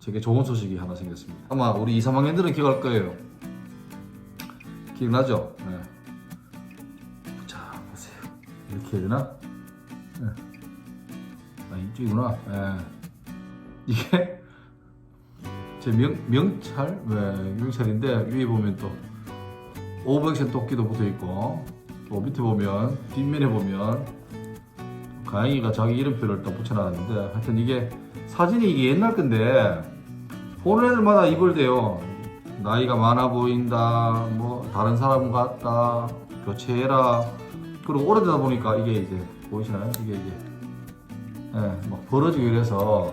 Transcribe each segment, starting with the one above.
제게 좋은 소식이 하나 생겼습니다. 아마 우리 2, 3학년들은 기억할 거예요. 기억나죠? 네. 자, 보세요. 이렇게 해야 되나? 네. 아, 이쪽이구나. 네. 이게 제 명, 명찰? 네, 명찰인데 위에 보면 또 오백션 토끼도 붙어 있고 또 밑에 보면 뒷면에 보면 가영이가 자기 이름표를 또 붙여놨는데 하여튼 이게 사진이 이게 옛날 건데 보는 애들마다 입을 대요. 나이가 많아 보인다 뭐 다른 사람 같다 교체해라. 그리고 오래되다 보니까 이게 이제 보이시나요? 이게 이제 예, 막 벌어지고 이래서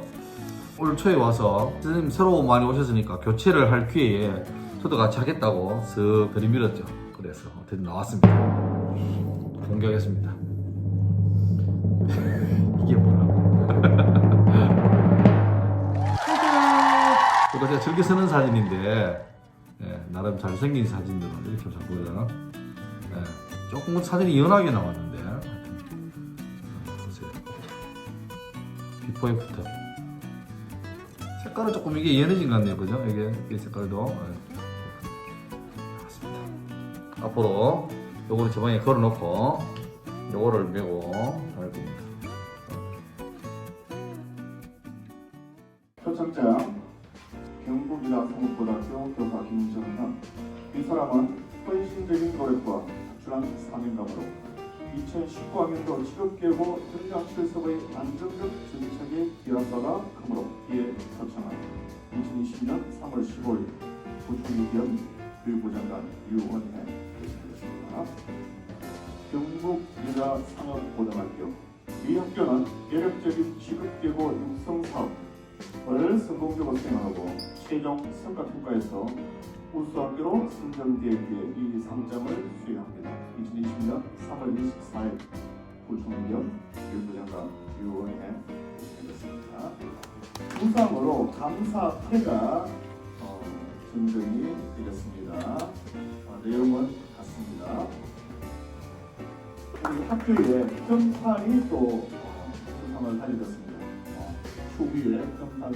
올 초에 와서 선생님 새로 많이 오셨으니까 교체를 할 기회에 저도 같이 하겠다고 쓱 들이밀었죠. 그래서 어쨌든 나왔습니다. 공개하겠습니다 이거 제가 즐겨 쓰는 사진인데 예, 나름 잘생긴 사진들은 이렇게 잘 보여요. 예, 조금 사진이 연하게 나왔는데 보세요. 비포 애프터 색깔은 조금 이게 연해진 것 같네요. 그죠? 이게, 이 색깔도. 예. 맞습니다. 앞으로 요거를 제 방에 걸어놓고 요거를 메고 할 겁니다. 표창장 경북이나 성북고등학교 교사 김정은 이 사람은 헌신적인 노력과 탈출한 사명감으로 2019학년도 취업계고 현장 실습의 안정적 정책의 기여사가 크므로 이에 표창한 2020년 3월 15일 부총리 겸 교육부 장관 유원회 개최되었습니다. 경북여자상업고등학교 이 학교는 매력적인 취업계고 육성 성공적으로 수행하고 최종 성과 평가에서 우수학교로 선정되기에 이 상장을 수여합니다. 2020년 3월 24일 부총리겸 교육부장관 유원회 되겠습니다. 우상으로 감사패가 어, 증정이 되겠습니다. 어, 내용은 같습니다. 우리 학교에 평판이 또 어, 수상을 하게 됐습니다. ผู้มีแรงสัมพั